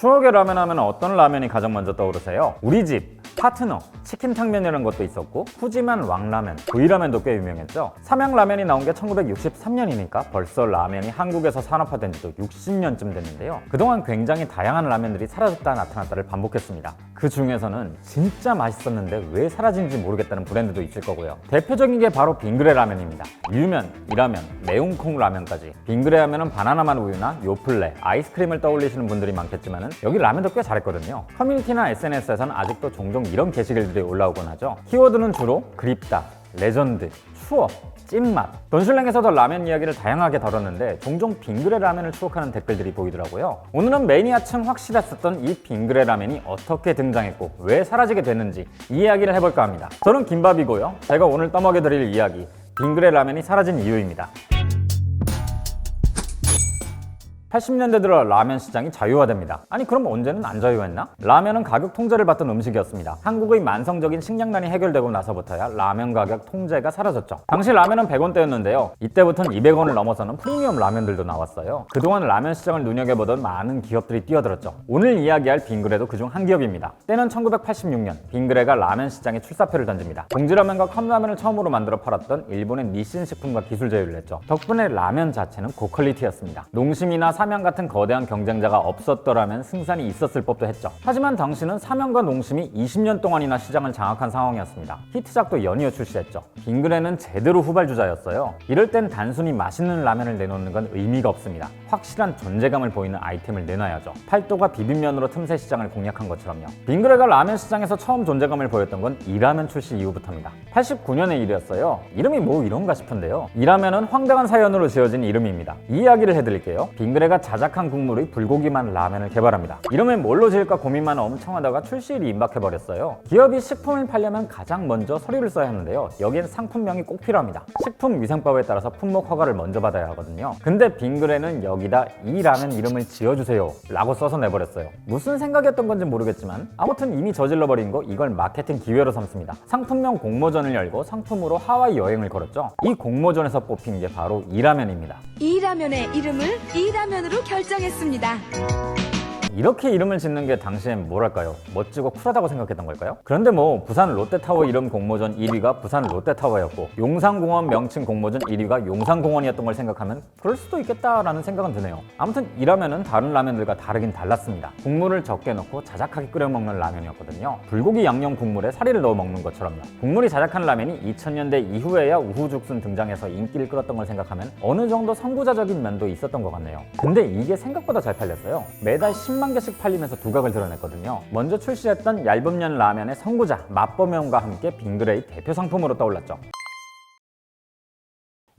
추억의 라면 하면 어떤 라면이 가장 먼저 떠오르세요? 우리 집, 파트너, 치킨탕면이라는 것도 있었고 푸짐한 왕라면, 구이라면도 꽤 유명했죠. 삼양라면이 나온 게 1963년이니까 벌써 라면이 한국에서 산업화된 지도 60년쯤 됐는데요. 그동안 굉장히 다양한 라면들이 사라졌다 나타났다를 반복했습니다. 그 중에서는 진짜 맛있었는데 왜 사라진지 모르겠다는 브랜드도 있을 거고요. 대표적인 게 바로 빙그레 라면입니다. 유면, 이라면, 매운콩 라면까지. 빙그레 하면은 바나나맛 우유나 요플레, 아이스크림을 떠올리시는 분들이 많겠지만은 여기 라면도 꽤 잘했거든요. 커뮤니티나 SNS에서는 아직도 종종 이런 게시글들이 올라오곤 하죠. 키워드는 주로 그립다, 레전드, 추억, 찐맛. 돈슐랭에서도 라면 이야기를 다양하게 다뤘는데 종종 빙그레 라면을 추억하는 댓글들이 보이더라고요. 오늘은 매니아층 확실했었던 이 빙그레 라면이 어떻게 등장했고 왜 사라지게 됐는지 이 이야기를 해볼까 합니다. 저는 김밥이고요. 제가 오늘 떠먹여드릴 이야기 빙그레 라면이 사라진 이유입니다. 80년대 들어 라면 시장이 자유화됩니다. 아니 그럼 언제는 안 자유했나? 라면은 가격 통제를 받던 음식이었습니다. 한국의 만성적인 식량난이 해결되고 나서부터야 라면 가격 통제가 사라졌죠. 당시 라면은 100원대였는데요. 이때부터는 200원을 넘어서는 프리미엄 라면들도 나왔어요. 그동안 라면 시장을 눈여겨보던 많은 기업들이 뛰어들었죠. 오늘 이야기할 빙그레도 그중 한 기업입니다. 때는 1986년 빙그레가 라면 시장에 출사표를 던집니다. 봉지라면과 컵라면을 처음으로 만들어 팔았던 일본의 니신 식품과 기술 제휴를 했죠. 덕분에 라면 자체는 고퀄리티였습니다. 농심이나 삼양 같은 거대한 경쟁자가 없었더라면 승산이 있었을 법도 했죠. 하지만 당시는 삼양과 농심이 20년 동안이나 시장을 장악한 상황이었습니다. 히트작도 연이어 출시했죠. 빙그레는 제대로 후발주자였어요. 이럴 땐 단순히 맛있는 라면을 내놓는 건 의미가 없습니다. 확실한 존재감을 보이는 아이템을 내놔야죠. 팔도가 비빔면으로 틈새 시장을 공략한 것처럼요. 빙그레가 라면 시장에서 처음 존재감을 보였던 건 이라면 출시 이후부터입니다. 89년의 일이었어요. 이름이 뭐 이런가 싶은데요. 이라면은 황당한 사연으로 지어진 이름입니다. 이 이야기를 해드릴게요. 빙그레 가 자작한 국물의 불고기만 라면을 개발합니다. 이름을 뭘로 지을까 고민만 엄청 하다가 출시일이 임박해버렸어요. 기업이 식품을 팔려면 가장 먼저 서류를 써야 하는데요. 여기엔 상품명이 꼭 필요합니다. 식품 위생법에 따라서 품목 허가를 먼저 받아야 하거든요. 근데 빙그레는 여기다 이 라면 이름을 지어주세요 라고 써서 내버렸어요. 무슨 생각이었던 건지 모르겠지만 아무튼 이미 저질러버린 거 이걸 마케팅 기회로 삼습니다. 상품명 공모전을 열고 상품으로 하와이 여행을 걸었죠. 이 공모전에서 뽑힌 게 바로 이 라면입니다. 이 라면의 이름을 이 라면 으로 결정했습니다. 이렇게 이름을 짓는 게 당시엔 뭐랄까요? 멋지고 쿨하다고 생각했던 걸까요? 그런데 뭐 부산 롯데타워 이름 공모전 1위가 부산 롯데타워였고 용산공원 명칭 공모전 1위가 용산공원이었던 걸 생각하면 그럴 수도 있겠다라는 생각은 드네요. 아무튼 이 라면은 다른 라면들과 다르긴 달랐습니다. 국물을 적게 넣고 자작하게 끓여 먹는 라면이었거든요. 불고기 양념 국물에 사리를 넣어 먹는 것처럼요. 국물이 자작한 라면이 2000년대 이후에야 우후죽순 등장해서 인기를 끌었던 걸 생각하면 어느 정도 선구자적인 면도 있었던 것 같네요. 근데 이게 생각보다 잘 팔렸어요. 매달 10만 개씩 팔리면서 두각을 드러냈거든요. 먼저 출시했던 얇은 면 라면의 선구자 맛보면과 함께 빙그레의 대표 상품으로 떠올랐죠.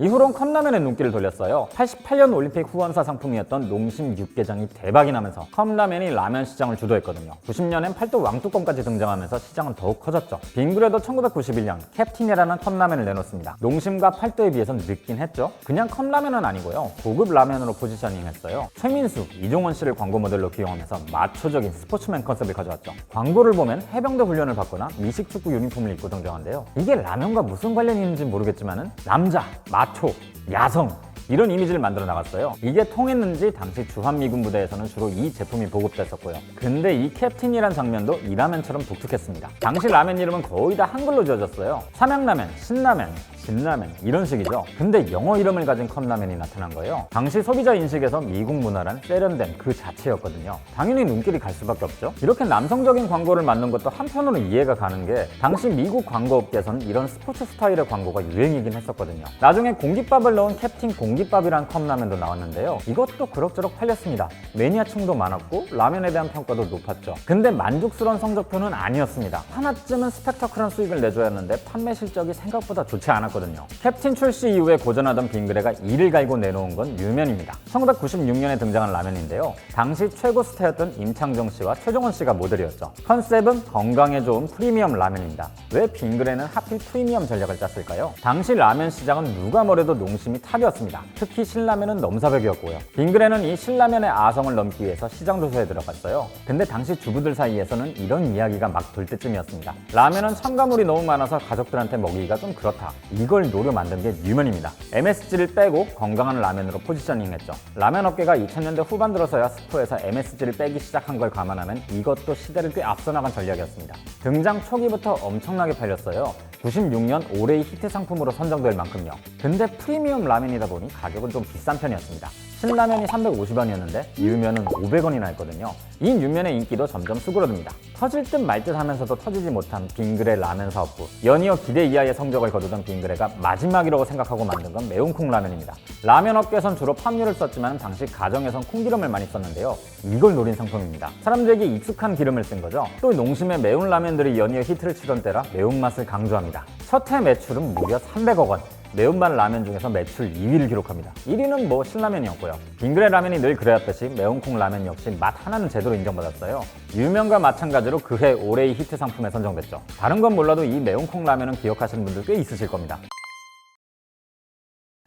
이후론 컵라면에 눈길을 돌렸어요. 88년 올림픽 후원사 상품이었던 농심 육개장이 대박이 나면서 컵라면이 라면 시장을 주도했거든요. 90년엔 팔도 왕뚜껑까지 등장하면서 시장은 더욱 커졌죠. 빙그레도 1991년 캡틴이라는 컵라면을 내놓습니다. 농심과 팔도에 비해선 늦긴 했죠. 그냥 컵라면은 아니고요. 고급 라면으로 포지셔닝했어요. 최민수, 이종원 씨를 광고 모델로 기용하면서 마초적인 스포츠맨 컨셉을 가져왔죠. 광고를 보면 해병대 훈련을 받거나 미식축구 유니폼을 입고 등장한데요. 이게 라면과 무슨 관련이 있는지 모르겠지만은 남자, 마 초, 야성 이런 이미지를 만들어 나갔어요. 이게 통했는지 당시 주한미군 부대에서는 주로 이 제품이 보급됐었고요. 근데 이 캡틴이란 장면도 이 라면처럼 독특했습니다. 당시 라면 이름은 거의 다 한글로 지어졌어요. 삼양라면, 신라면, 진라면 이런 식이죠. 근데 영어 이름을 가진 컵라면이 나타난 거예요. 당시 소비자 인식에서 미국 문화란 세련된 그 자체였거든요. 당연히 눈길이 갈 수밖에 없죠. 이렇게 남성적인 광고를 만든 것도 한편으로 이해가 가는 게 당시 미국 광고업계에서는 이런 스포츠 스타일의 광고가 유행이긴 했었거든요. 나중에 공깃밥을 넣은 캡틴 공깃밥이란 컵라면도 나왔는데요. 이것도 그럭저럭 팔렸습니다. 매니아층도 많았고 라면에 대한 평가도 높았죠. 근데 만족스러운 성적표는 아니었습니다. 하나쯤은 스펙터클한 수익을 내줘야 했는데 판매 실적이 생각보다 좋지 않았 거든요. 캡틴 출시 이후에 고전하던 빙그레가 이를 갈고 내놓은 건 유면입니다. 1996년에 등장한 라면인데요. 당시 최고 스타였던 임창정 씨와 최종원 씨가 모델이었죠. 컨셉은 건강에 좋은 프리미엄 라면입니다. 왜 빙그레는 하필 프리미엄 전략을 짰을까요? 당시 라면 시장은 누가 뭐래도 농심이 탑이었습니다. 특히 신라면은 넘사벽이었고요. 빙그레는 이 신라면의 아성을 넘기 위해서 시장 조사에 들어갔어요. 근데 당시 주부들 사이에서는 이런 이야기가 막 돌 때쯤이었습니다. 라면은 첨가물이 너무 많아서 가족들한테 먹이기가 좀 그렇다. 이걸 노려 만든 게 뉴면입니다. MSG를 빼고 건강한 라면으로 포지셔닝했죠. 라면 업계가 2000년대 후반 들어서야 스프에서 MSG를 빼기 시작한 걸 감안하면 이것도 시대를 꽤 앞서 나간 전략이었습니다. 등장 초기부터 엄청나게 팔렸어요. 96년 올해의 히트 상품으로 선정될 만큼요. 근데 프리미엄 라면이다 보니 가격은 좀 비싼 편이었습니다. 신라면이 350원이었는데 유면은 500원이나 했거든요. 이 유면의 인기도 점점 수그러듭니다. 터질 듯 말 듯 하면서도 터지지 못한 빙그레 라면 사업부. 연이어 기대 이하의 성적을 거두던 빙그레가 마지막이라고 생각하고 만든 건 매운콩 라면입니다. 라면 업계에선 주로 팜유를 썼지만 당시 가정에선 콩기름을 많이 썼는데요. 이걸 노린 상품입니다. 사람들에게 익숙한 기름을 쓴 거죠. 또 농심의 매운 라면들이 연이어 히트를 치던 때라 매운맛을 강조합니다. 첫 해 매출은 무려 300억 원. 매운맛 라면 중에서 매출 2위를 기록합니다. 1위는 뭐 신라면이었고요. 빙그레 라면이 늘 그래왔듯이 매운콩 라면 역시 맛 하나는 제대로 인정받았어요. 유명과 마찬가지로 그해 올해의 히트 상품에 선정됐죠. 다른 건 몰라도 이 매운콩 라면은 기억하시는 분들 꽤 있으실 겁니다.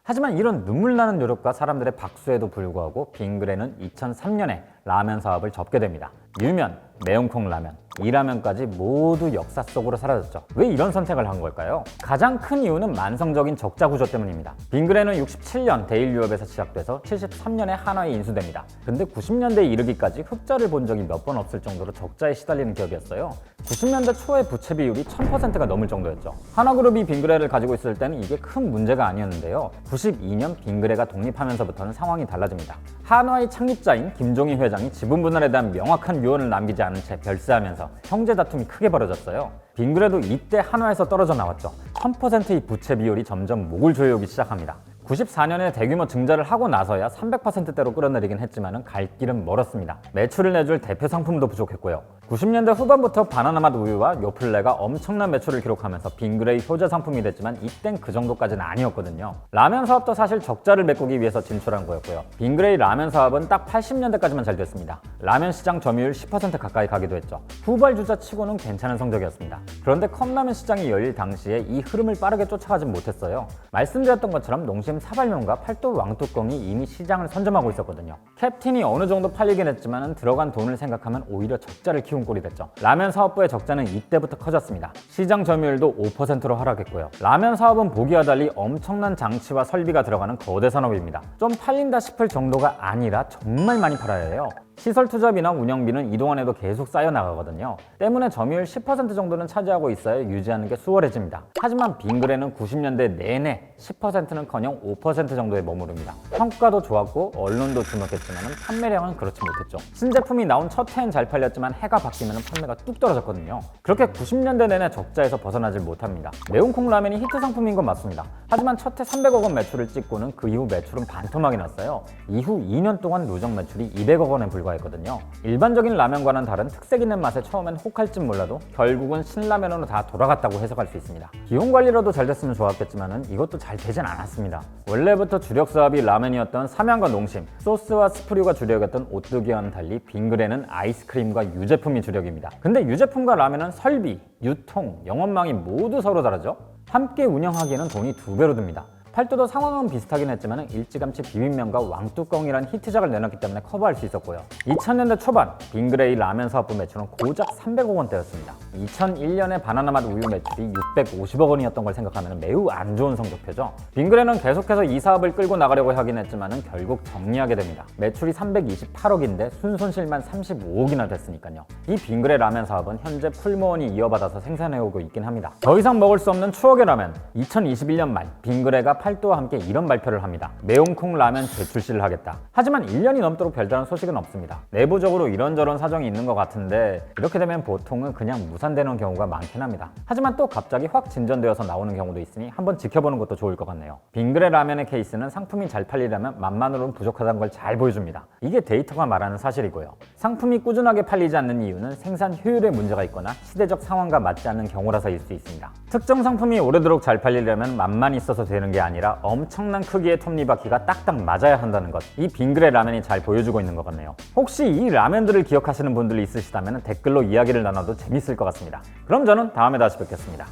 하지만 이런 눈물 나는 노력과 사람들의 박수에도 불구하고 빙그레는 2003년에 라면 사업을 접게 됩니다. 유면, 매운콩 라면, 이 라면까지 모두 역사 속으로 사라졌죠. 왜 이런 선택을 한 걸까요? 가장 큰 이유는 만성적인 적자 구조 때문입니다. 빙그레는 67년 데일유업에서 시작돼서 73년에 한화에 인수됩니다. 근데 90년대에 이르기까지 흑자를 본 적이 몇 번 없을 정도로 적자에 시달리는 기업이었어요. 90년대 초에 부채 비율이 1000%가 넘을 정도였죠. 한화그룹이 빙그레를 가지고 있을 때는 이게 큰 문제가 아니었는데요. 92년 빙그레가 독립하면서부터는 상황이 달라집니다. 한화의 창립자인 김종희 회장이 지분 분할에 대한 명확한 유언을 남기지 않은 채 별세하면서 형제 다툼이 크게 벌어졌어요. 빙그레도 이때 한화에서 떨어져 나왔죠. 1000%의 부채 비율이 점점 목을 조여오기 시작합니다. 94년에 대규모 증자를 하고 나서야 300%대로 끌어내리긴 했지만 갈 길은 멀었습니다. 매출을 내줄 대표 상품도 부족했고요. 90년대 후반부터 바나나맛 우유와 요플레가 엄청난 매출을 기록하면서 빙그레의 효자 상품이 됐지만 이땐 그 정도까지는 아니었거든요. 라면 사업도 사실 적자를 메꾸기 위해서 진출한 거였고요. 빙그레의 라면 사업은 딱 80년대까지만 잘 됐습니다. 라면 시장 점유율 10% 가까이 가기도 했죠. 후발주자 치고는 괜찮은 성적이었습니다. 그런데 컵라면 시장이 열릴 당시에 이 흐름을 빠르게 쫓아가진 못했어요. 말씀드렸던 것처럼 농심 사발면과 팔도 왕뚜껑이 이미 시장을 선점하고 있었거든요. 캡틴이 어느 정도 팔리긴 했지만 들어간 돈을 생각하면 오히려 적자를 키운 꼴이 됐죠. 라면 사업부의 적자는 이때부터 커졌습니다. 시장 점유율도 5%로 하락했고요. 라면 사업은 보기와 달리 엄청난 장치와 설비가 들어가는 거대 산업입니다. 좀 팔린다 싶을 정도가 아니라 정말 많이 팔아야 해요. 시설 투자비나 운영비는 이동안에도 계속 쌓여 나가거든요. 때문에 점유율 10% 정도는 차지하고 있어야 유지하는 게 수월해집니다. 하지만 빙그레는 90년대 내내 10%는커녕 5% 정도에 머무릅니다. 평가도 좋았고 언론도 주목했지만 판매량은 그렇지 못했죠. 신제품이 나온 첫 해엔 잘 팔렸지만 해가 바뀌면 판매가 뚝 떨어졌거든요. 그렇게 90년대 내내 적자에서 벗어나질 못합니다. 매운콩 라면이 히트 상품인 건 맞습니다. 하지만 첫 해 300억 원 매출을 찍고는 그 이후 매출은 반토막이 났어요. 이후 2년 동안 누적 매출이 200억 원에 불과 했거든요. 일반적인 라면과는 다른 특색 있는 맛에 처음엔 혹할진 몰라도 결국은 신라면으로 다 돌아갔다고 해석할 수 있습니다. 기온 관리로도 잘 됐으면 좋았겠지만 이것도 잘 되진 않았습니다. 원래부터 주력 사업이 라면이었던 삼양과 농심, 소스와 스프류가 주력이었던 오뚜기와는 달리 빙그레는 아이스크림과 유제품이 주력입니다. 근데 유제품과 라면은 설비, 유통, 영업망이 모두 서로 다르죠? 함께 운영하기에는 돈이 두 배로 듭니다. 팔도도 상황은 비슷하긴 했지만 일찌감치 비빔면과 왕뚜껑이란 히트작을 내놨기 때문에 커버할 수 있었고요. 2000년대 초반 빙그레이 라면 사업부 매출은 고작 300억 원대였습니다. 2001년에 바나나맛 우유 매출이 650억 원이었던 걸 생각하면 매우 안 좋은 성적표죠. 빙그레는 계속해서 이 사업을 끌고 나가려고 하긴 했지만 결국 정리하게 됩니다. 매출이 328억인데 순손실만 35억이나 됐으니까요. 이 빙그레 라면 사업은 현재 풀무원이 이어받아서 생산해오고 있긴 합니다. 더 이상 먹을 수 없는 추억의 라면 2021년 말 빙그레가 팔도와 함께 이런 발표를 합니다. 매운콩 라면 재출시를 하겠다. 하지만 1년이 넘도록 별다른 소식은 없습니다. 내부적으로 이런저런 사정이 있는 것 같은데 이렇게 되면 보통은 그냥 무산되는 경우가 많긴 합니다. 하지만 또 갑자기 확 진전되어서 나오는 경우도 있으니 한번 지켜보는 것도 좋을 것 같네요. 빙그레 라면의 케이스는 상품이 잘 팔리려면 맛만으로는 부족하다는 걸 잘 보여줍니다. 이게 데이터가 말하는 사실이고요. 상품이 꾸준하게 팔리지 않는 이유는 생산 효율에 문제가 있거나 시대적 상황과 맞지 않는 경우라서일 수 있습니다. 특정 상품이 오래도록 잘 팔리려면 맛만 있어서 되는 게 아니라 엄청난 크기의 톱니바퀴가 딱딱 맞아야 한다는 것. 이 빙그레 라면이 잘 보여주고 있는 것 같네요. 혹시 이 라면들을 기억하시는 분들이 있으시다면 댓글로 이야기를 나눠도 재밌을 것 같습니다. 그럼 저는 다음에 다시 뵙겠습니다.